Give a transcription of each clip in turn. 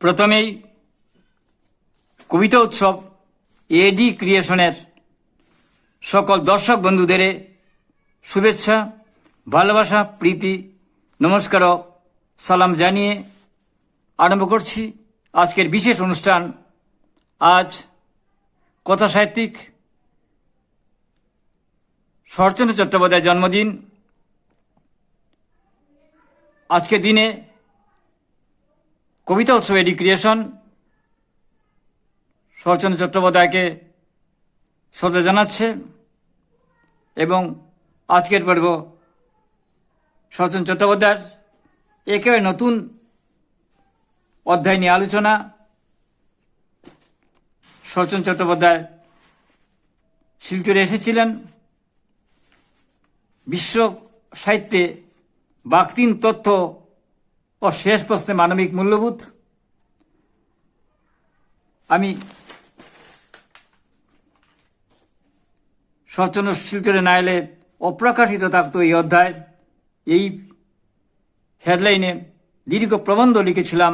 প্রথমেই কবিতা উৎসব এডি ক্রিয়েশনের সকল দর্শক বন্ধুদের শুভেচ্ছা, ভালোবাসা, প্রীতি, নমস্কার সালাম জানিয়ে আরম্ভ করছি আজকের বিশেষ অনুষ্ঠান। আজ কথা সাহিত্যিক শরৎচন্দ্র চট্টোপাধ্যায়ের জন্মদিন। আজকের দিনে কবিতা উৎসব এডি ক্রিয়েশন শরৎচন্দ্র চট্টোপাধ্যায়কে শ্রদ্ধা জানাচ্ছে এবং আজকের পর্ব শরৎচন্দ্র চট্টোপাধ্যায়ের একেবারে নতুন অধ্যায় নিয়ে আলোচনা। শরৎচন্দ্র চট্টোপাধ্যায় শিলচরে এসেছিলেন। বিশ্ব সাহিত্যে বাক্তিন তথ্য ও শেষ প্রশ্নে মানবিক মূল্যবোধ। আমি শরৎচন্দ্র শিলচরে না এলে অপ্রকাশিত থাকতো এই অধ্যায়। এই হেডলাইনে দীর্ঘ প্রবন্ধ লিখেছিলাম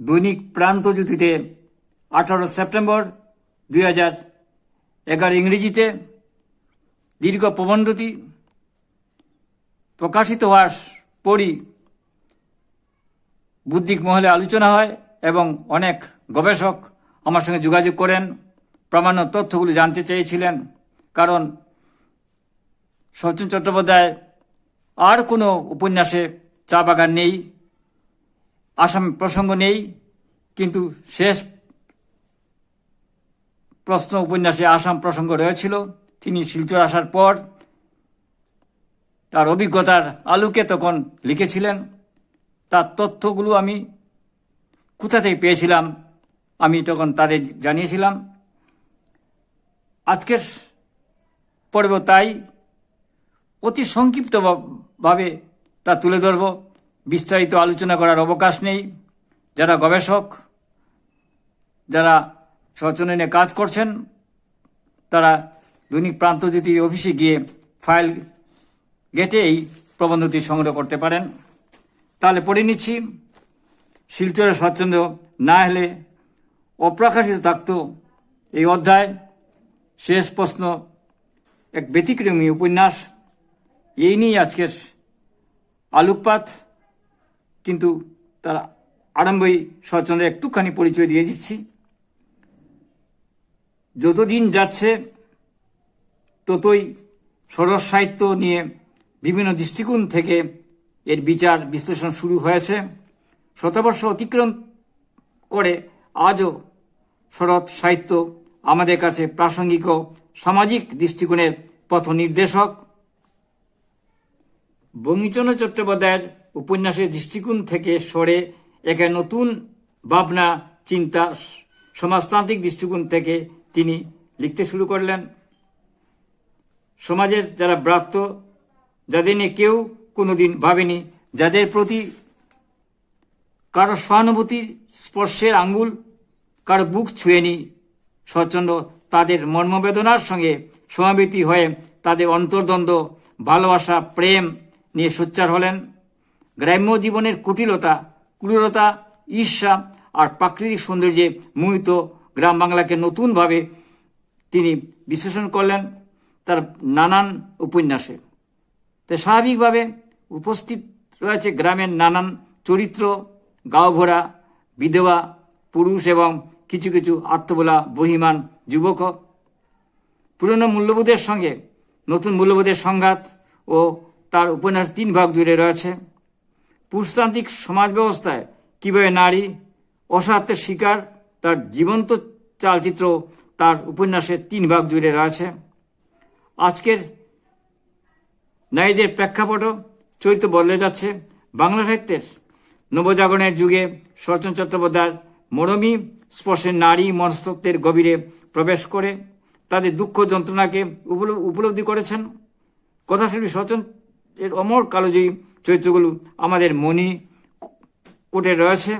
দৈনিক প্রান্তজ্যোতিতে আঠারো সেপ্টেম্বর দুই হাজার এগারো ইংরেজিতে। দীর্ঘ প্রবন্ধটি প্রকাশিত হওয়ার পরই বুদ্ধিক মহলে আলোচনা হয় এবং অনেক গবেষক আমার সঙ্গে যোগাযোগ করেন। প্রামাণ্য তথ্যগুলি জানতে চেয়েছিলেন, কারণ শচীন চট্টোপাধ্যায় আর কোনো উপন্যাসে চা বাগান নেই, আসাম প্রসঙ্গ নেই, কিন্তু শেষ প্রশ্ন উপন্যাসে আসাম প্রসঙ্গ রয়েছিল। তিনি শিলচর আসার পর তার অভিজ্ঞতার আলোকে তখন লিখেছিলেন। তার তথ্যগুলো আমি কোথা থেকে পেয়েছিলাম, আমি তখন তাদের জানিয়েছিলাম। আজকের পর্ব তাই। অতি সংক্ষিপ্তভাবে তা তুলে ধরব। বিস্তারিত আলোচনা করার অবকাশ নেই। যারা গবেষক, যারা সচনে নিয়ে কাজ করছেন, তারা দৈনিক প্রান্তজ্যোতি অফিসে গিয়ে ফাইল গেটে এই প্রবন্ধটি সংগ্রহ করতে পারেন। তাহলে পড়ে নিচ্ছি। শিলচরের স্বচ্ছন্দ না হলে অপ্রকাশিত থাকত এই অধ্যায়। শেষ প্রশ্ন, এক ব্যতিক্রমী উপন্যাস। এই নিয়েই আজকের আলোকপাত। কিন্তু তার আরম্ভই স্বচ্ছন্দের একটুখানি পরিচয় দিয়ে দিচ্ছি। যতদিন যাচ্ছে, ততই সরস সাহিত্য নিয়ে বিভিন্ন দৃষ্টিকোণ থেকে এর বিচার বিশ্লেষণ শুরু হয়েছে। শতবর্ষ অতিক্রম করে আজও শরৎ সাহিত্য আমাদের কাছে প্রাসঙ্গিক ও সামাজিক দৃষ্টিকোণের পথ নির্দেশক। বঙ্গিচন্দ্র চট্টোপাধ্যায়ের উপন্যাসের দৃষ্টিকোণ থেকে সরে একে নতুন ভাবনা, চিন্তা, সমাজতান্ত্রিক দৃষ্টিকোণ থেকে তিনি লিখতে শুরু করলেন। সমাজের যারা ব্রাত্য, যাদের নিয়ে কেউ কোনোদিন ভাবেনি। যাদের প্রতি কারও সহানুভূতি, স্পর্শের আঙ্গুল, কারও বুক ছুঁয়েনি স্বচ্ছন্দ তাদের মর্মবেদনার সঙ্গে সমাবেতি হয়ে তাদের অন্তর্দ্বন্দ্ব, ভালোবাসা, প্রেম নিয়ে সোচ্চার হলেন। গ্রাম্য জীবনের কুটিলতা, ক্রূরতা, ঈর্ষা আর প্রাকৃতিক সৌন্দর্যে মোহিত গ্রাম বাংলাকে নতুনভাবে তিনি বিশ্লেষণ করলেন তার নানান উপন্যাসে। তাই স্বাভাবিকভাবে উপস্থিত রয়েছে গ্রামের নানান চরিত্র গাঁওভরা বিধবা, পুরুষ এবং কিছু কিছু আত্মবোলা বহিমান যুবক। পুরনো মূল্যবোধের সঙ্গে নতুন মূল্যবোধের সংঘাত ও তার উপন্যাস তিন ভাগ জুড়ে রয়েছে। পুরুষতান্ত্রিক সমাজ ব্যবস্থায় কীভাবে নারী অসহাত্মের শিকার, তার জীবন্ত চালচিত্র তার উপন্যাসের তিন ভাগ জুড়ে রয়েছে। আজকের নারীদের প্রেক্ষাপটও চরিত্র বদলে যাচ্ছে। বাংলা সাহিত্যের নবজাগরণের যুগে শরৎচন্দ্র চট্টোপাধ্যায় মরমী স্পর্শে নারী মনস্তত্বের গভীরে প্রবেশ করে তাদের দুঃখ যন্ত্রণাকে উপলব্ধি করেছেন। কথাশিল্পী শরৎচন্দ্র এর অমর কালোজয়ী চরিত্রগুলো আমাদের মনি কোটে রয়েছে।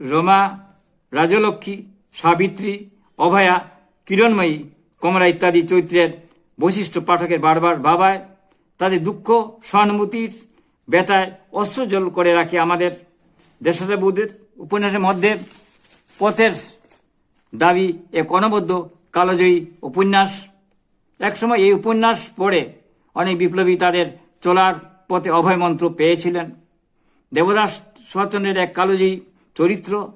রমা, রাজলক্ষ্মী, সাবিত্রী, অভয়া, কিরণময়ী, কমলা ইত্যাদি চরিত্রের বৈশিষ্ট্য পাঠকের বারবার ভাবায় তাদের দুঃখ, সহানুভূতির বেটায় অস্ত্রজল করে রাখে আমাদের দেশাবুদের উপন্যাসের মধ্যে। পথের দাবি এক অনবদ্য কালজয়ী উপন্যাস। একসময় এই উপন্যাস পড়ে অনেক বিপ্লবী তাদের চলার পথে অভয় মন্ত্র পেয়েছিলেন। দেবদাস শরৎচন্দ্রের এক কালোজয়ী চরিত্র,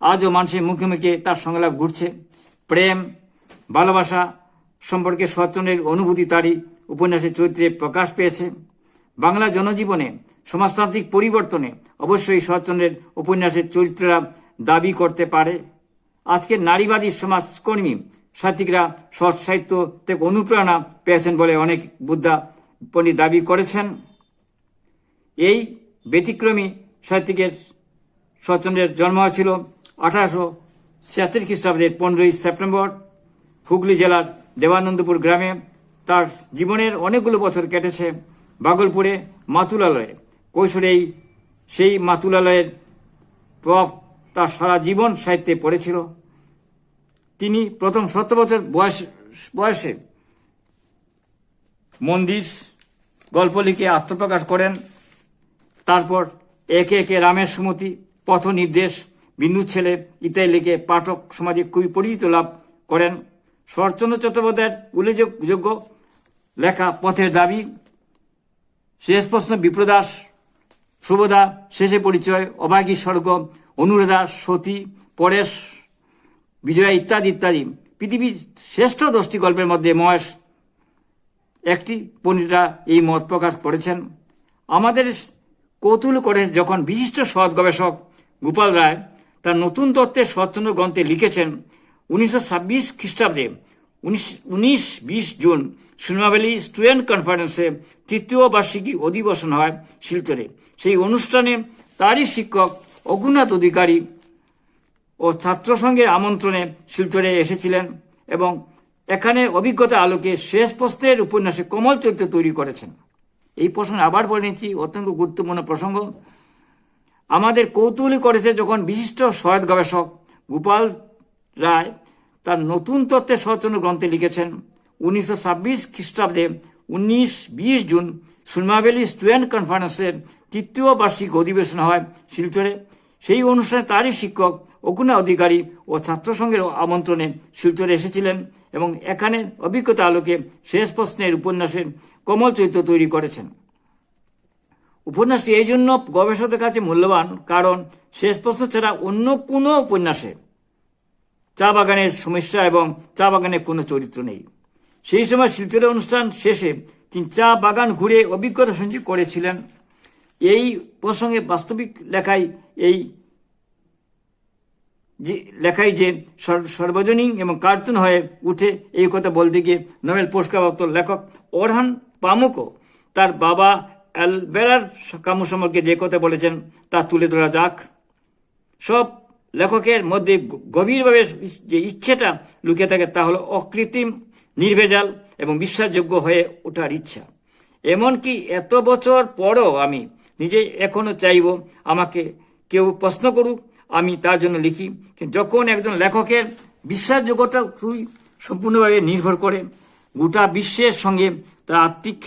আজও মানুষের মুখে মুখে তার সংলাপ ঘুরছে। প্রেম, ভালোবাসা সম্পর্কে শরৎচন্দ্রের অনুভূতি তারই উপন্যাসের চরিত্রে প্রকাশ পেয়েছে। বাংলা জনজীবনে সমাজতান্ত্রিক পরিবর্তনে অবশ্যই শরৎচন্দ্রের উপন্যাসের চরিত্ররা দাবি করতে পারে। আজকের নারীবাদী সমাজকর্মী সাহিত্যিকরা সৎ সাহিত্য থেকে অনুপ্রেরণা পেয়েছেন বলে অনেক বুদ্ধা পণ্ডিত দাবি করেছেন। এই ব্যতিক্রমী সাহিত্যিকের শরৎচন্দ্রের জন্ম হয়েছিল আঠারোশো ছিয়াত্তর খ্রিস্টাব্দের পনেরোই সেপ্টেম্বর হুগলি জেলার দেবানন্দপুর গ্রামে তার জীবনের অনেকগুলো বছর কেটেছে বাগলপুরে মাতুলালয়ে। কৈশোরেই সেই মাতুলালয়ের প্রভাব তার সারা জীবন সাহিত্যে পড়েছিল। তিনি প্রথম সত্তর বছর বয়স, বয়সে মন্দির গল্প লিখে আত্মপ্রকাশ করেন। তারপর একে একে রামের সুমতি পথ নির্দেশ বিন্দু ছেলে ইত্যাদি লিখে পাঠক, সমাজে খুবই পরিচিত লাভ করেন। শরৎচন্দ্র চট্টোপাধ্যায়ের উল্লেখযোগ্য লেখা পথের দাবি, শেষ প্রশ্ন বিপ্রদাস শুভদা শেষে পরিচয়, অবাগী স্বর্গ, অনুরাধা, সতী, পরেশ, বিজয়া ইত্যাদি ইত্যাদি। পৃথিবীর শ্রেষ্ঠ দশটি গল্পের মধ্যে মহেশ একটি, পণ্ডিতরা এই মত প্রকাশ করেছেন। আমাদের কৌতূহল করে যখন বিশিষ্ট সৎ গবেষক গোপাল রায় তার নতুন তত্ত্বের শরৎচন্দ্র গ্রন্থে লিখেছেন উনিশশো ছাব্বিশ খ্রিস্টাব্দে, উনিশ বিশ জুন সুনাবেলি স্টুডেন্ট কনফারেন্সে তৃতীয় বার্ষিকী অধিবেশন হয় শিলচরে। সেই অনুষ্ঠানে তারই শিক্ষক অগুনাথ অধিকারী ও ছাত্র সংঘের আমন্ত্রণে শিলচরে এসেছিলেন এবং এখানে অভিজ্ঞতা আলোকে শেষ প্রশ্নের উপন্যাসে কমল চরিত্র তৈরি করেছেন। এই প্রসঙ্গে আবার বলে নিচ্ছি, অত্যন্ত গুরুত্বপূর্ণ প্রসঙ্গ। আমাদের কৌতূহলী করেছে যখন বিশিষ্ট সহায়ক গবেষক গোপাল রায় তার নতুন তত্ত্বের সচন্য গ্রন্থে লিখেছেন। উনিশশো ছাব্বিশ খ্রিস্টাব্দে উনিশ বিশ জুন সুরমাবেলি স্টুডেন্ট কনফারেন্সের তৃতীয় বার্ষিক অধিবেশন হয় শিলচরে। সেই অনুষ্ঠানে তারই শিক্ষক অকুনা অধিকারী ও ছাত্র সংঘের আমন্ত্রণে শিলচরে এসেছিলেন এবং এখানে অভিজ্ঞতা আলোকে শেষ প্রশ্নের উপন্যাসের কমল চরিত্র তৈরি করেছেন। উপন্যাসটি এই জন্য গবেষকদের কাছে মূল্যবান, কারণ শেষ প্রশ্ন ছাড়া অন্য কোনো উপন্যাসে চা বাগানের সমস্যা এবং চা বাগানে কোনো চরিত্র নেই। সেই সময় শিলচরের অনুষ্ঠান শেষে তিনি চা বাগান ঘুরে অভিজ্ঞতা সঞ্চয় করেছিলেন। এই প্রসঙ্গে বাস্তবিক লেখায় এই যে, লেখায় যে সর- সর্বজনীন এবং কার্টুন হয়ে উঠে এই কথা বলতে গিয়ে নোবেল পুরস্কারপ্রাপ্ত লেখক ওরহান পামুকও তার বাবা অ্যালবেরার কামু সম্পর্কে যে কথা বলেছেন তা তুলে ধরা যাক। সব লেখকের মধ্যে গভীরভাবে যে ইচ্ছেটা লুকিয়ে থাকে তা হলো অকৃত্রিম, নির্ভেজাল এবং বিশ্বাসযোগ্য হয়ে ওঠার ইচ্ছা। এমনকি এত বছর পরও আমি নিজে এখনও চাইব আমাকে কেউ প্রশ্ন করুক, আমি তার জন্য লিখি। যখন একজন লেখকের বিশ্বাসযোগ্যতা তুই সম্পূর্ণভাবে নির্ভর করে, গোটা বিশ্বের সঙ্গে তার আত্মিক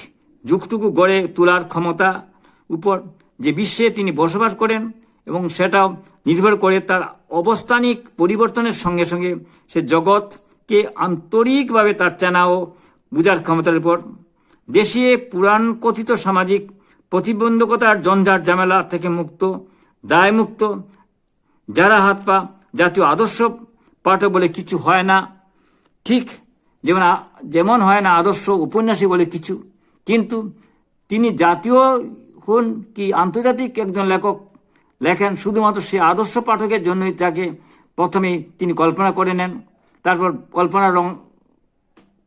যুগটুকু গড়ে তোলার ক্ষমতা উপর যে বিশ্বে তিনি বসবাস করেন এবং সেটা নির্ভর করে তার অবস্থানিক পরিবর্তনের সঙ্গে সঙ্গে সে জগৎকে আন্তরিকভাবে তার চেনা ও বুঝার ক্ষমতার উপর দেশে পুরাণ কথিত সামাজিক প্রতিবন্ধকতার জঞ্জাট ঝামেলা থেকে মুক্ত, দায়মুক্ত, যারা হাত পা জাতীয় আদর্শ পাঠক বলে কিছু হয় না, ঠিক যেমন যেমন হয় না আদর্শ উপন্যাসী বলে কিছু, কিন্তু তিনি জাতীয় হন কি আন্তর্জাতিক একজন লেখক লেখেন, শুধুমাত্র সে আদর্শ পাঠকের জন্যই তাকে প্রথমে তিনি কল্পনা করে নেন। তারপর কল্পনা রং,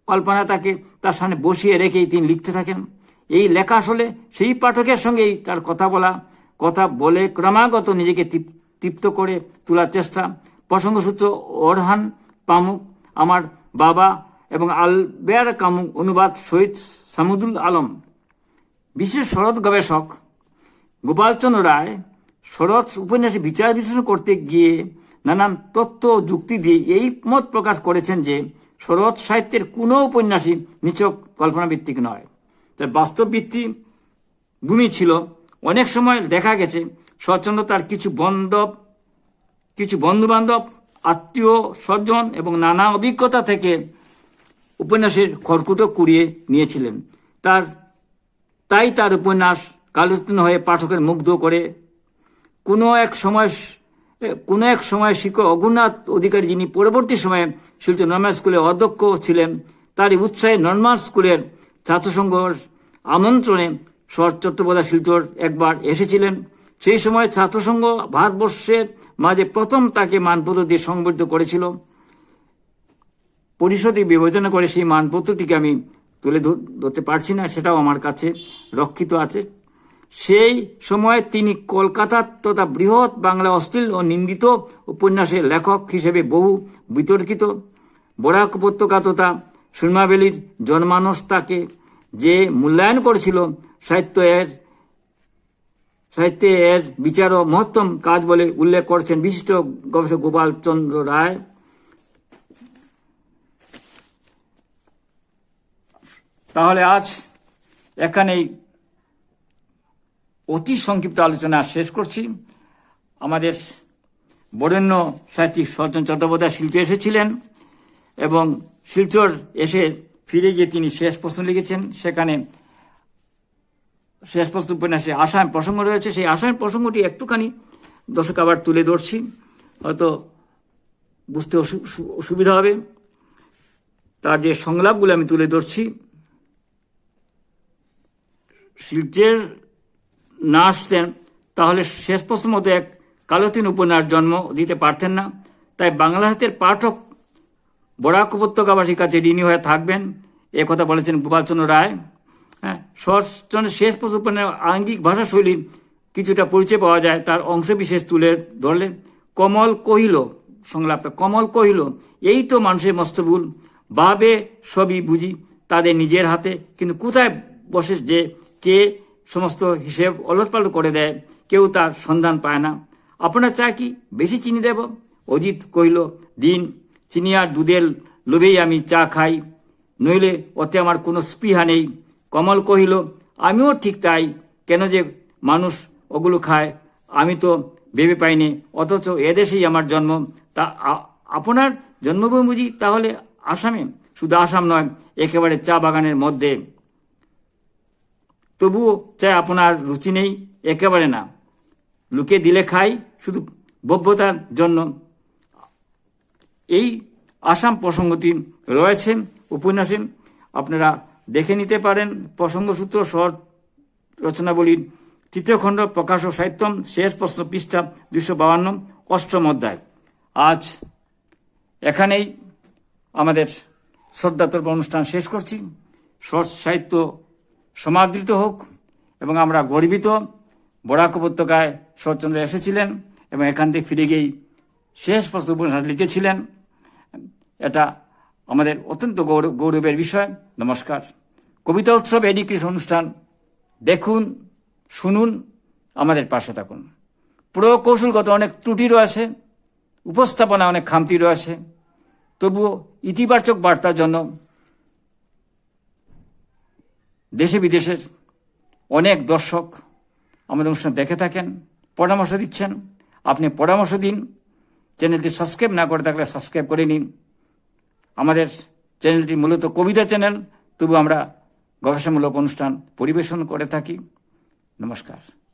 কল্পনা তাকে তার সামনে বসিয়ে রেখেই তিনি লিখতে থাকেন। এই লেখা আসলে সেই পাঠকের সঙ্গেই তার কথা বলা, কথা বলে ক্রমাগত নিজেকে তৃপ- তৃপ্ত করে তোলার চেষ্টা। প্রসঙ্গসূত্র, ওরহান পামুক, আমার বাবা এবং আলবেয়ার কামুক, অনুবাদ শহীদ সামুদুল আলম। বিশেষ শরৎ গবেষক গোপালচন্দ্র রায় শরৎ উপন্যাসে বিচার বিশ্লেষণ করতে গিয়ে নানান তথ্য যুক্তি দিয়ে এই মত প্রকাশ করেছেন যে শরৎ সাহিত্যের কোনো উপন্যাসই নিছক কল্পনাভিত্তিক নয়। তার বাস্তব ভিত্তি ভূমি ছিল। অনেক সময় দেখা গেছে শরৎচন্দ্র তার কিছু বন্ধব, কিছু বন্ধুবান্ধব, আত্মীয় স্বজন এবং নানা অভিজ্ঞতা থেকে উপন্যাসের খড়কুটো কুড়িয়ে নিয়েছিলেন। তার, তাই তার উপন্যাস কালোত্তীর্ণ হয়ে পাঠকের মুগ্ধ করে কোনো এক সময় কোনো এক সময় শিক্ষক অগুনাথ অধিকারী যিনি পরবর্তী সময়ে শিলচর নর্মাল স্কুলের অধ্যক্ষ ছিলেন, তারই উৎসাহে নর্মাল স্কুলের ছাত্রসংঘর আমন্ত্রণে শরৎ চট্টোপাধ্যায় শিলচর একবার এসেছিলেন। সেই সময় ছাত্রসংঘ ভারতবর্ষের মাঝে প্রথম তাকে মানপত্র দিয়ে সংবর্ধিত করেছিল। পরিষদে বিবেচনা করে সেই মানপত্রটিকে আমি তুলে ধর- ধরতে পারছি না, সেটাও আমার কাছে রক্ষিত আছে। সেই সময় তিনি কলকাতার তথা বৃহৎ বাংলা অশ্লীল ও নিন্দিত উপন্যাসের লেখক হিসেবে বহু বিতর্কিত। বরাক উপত্যকা তথা সুরমাবেলির জন্মানস তাকে যে মূল্যায়ন করেছিল, সাহিত্য এর, সাহিত্যে এর বিচার ও মহত্তম কাজ বলে উল্লেখ করেছেন বিশিষ্ট গবেষক গোপাল চন্দ্র রায়। তাহলে আজ এখানেই অতি সংক্ষিপ্ত আলোচনা শেষ করছি। আমাদের বরেণ্য সাহিত্যিক সজ্জন চট্টোপাধ্যায় শিলচর এসেছিলেন এবং শিলচর এসে ফিরে গিয়ে তিনি শেষ প্রশ্ন লিখেছেন। সেখানে শেষ প্রশ্ন উপন্যাসে আসাম প্রসঙ্গ রয়েছে। সেই আসাম প্রসঙ্গটি একটুখানি দর্শক আবার তুলে ধরছি। হয়তো বুঝতে সুবিধা হবে। তার যে সংলাপগুলো আমি তুলে ধরছি শিল্পের না আসতেন, তাহলে শেষ প্রশ্ন মতো এক কালোতিন উপন্যাস জন্ম দিতে পারতেন না। তাই বাংলা সাহিত্যের পাঠক বরাক উপত্যকাবাসীর কাছে ঋণী হয়ে থাকবেন। এ কথা বলেছেন গোপালচন্দ্র রায়। হ্যাঁ শরৎচন্দ্রের শেষ প্রশ্ন আঙ্গিক ভাষাশৈলী কিছুটা পরিচয় পাওয়া যায়, তার অংশ বিশেষ তুলে ধরলেন। কমল কহিল, সংলাপটা, কমল কহিল, এই তো মানুষের মস্তভুল ভাবে সবই বুঝি, তাদের নিজের হাতে, কিন্তু কোথায় বসে যে কে সমস্ত হিসেব অলটপালট করে দেয়, কেউ তার সন্ধান পায় না। আপনার চা কি বেশি চিনি দেব? অজিত কহিল, দিন, চিনি আর দুধের লোভেই আমি চা খাই। নইলে ওতে আমার কোনো স্পৃহা নেই। কমল কহিল, আমিও ঠিক তাই। কেন যে মানুষ ওগুলো খায়, আমি তো ভেবে পাইনি। অথচ এদেশেই আমার জন্ম। তা আপনার জন্মভূমি বুঝি তাহলে আসামে? শুধু আসাম নয়, একেবারে চা বাগানের মধ্যে। তবুও চাই আপনার রুচি নেই, একেবারে না। লুকে দিলে খাই শুধু বভ্যতার জন্য। এই আসাম প্রসঙ্গটি রয়েছে উপন্যাসে আপনারা দেখে নিতে পারেন প্রসঙ্গসূত্র, শহর রচনাবলীর তৃতীয় খণ্ড, প্রকাশ ও সাহিত্যম, শেষ প্রশ্ন পৃষ্ঠা দুশো বাউান্ন, অষ্টম অধ্যায়। আজ এখানেই আমাদের শ্রদ্ধাতর্প অনুষ্ঠান শেষ করছি। শর্ট সাহিত্য সমাদৃত হোক এবং আমরা গর্বিত। বরাক উপত্যকায় শরৎচন্দ্র এসেছিলেন এবং এখান থেকে ফিরে গিয়েই শেষ প্রশ্ন লিখেছিলেন। এটা আমাদের অত্যন্ত গৌরব গৌরবের বিষয়। নমস্কার। কবিতা উৎসব এডুকেশন অনুষ্ঠান। দেখুন, শুনুন, আমাদের পাশে থাকুন। প্রকৌশলগত অনেক ত্রুটি রয়েছে উপস্থাপনা অনেক খামতি রয়েছে। তবুও ইতিবাচক বার্তার জন্য দেশে বিদেশের অনেক দর্শক আমাদের অনুষ্ঠান দেখে থাকেন, পরামর্শ দিচ্ছেন। আপনি পরামর্শ দিন, চ্যানেলটি সাবস্ক্রাইব না করে থাকলে সাবস্ক্রাইব করে নিন। আমাদের চ্যানেলটি মূলত কবিতা চ্যানেল, তবু আমরা গবেষণামূলক অনুষ্ঠান পরিবেশন করে থাকি। নমস্কার।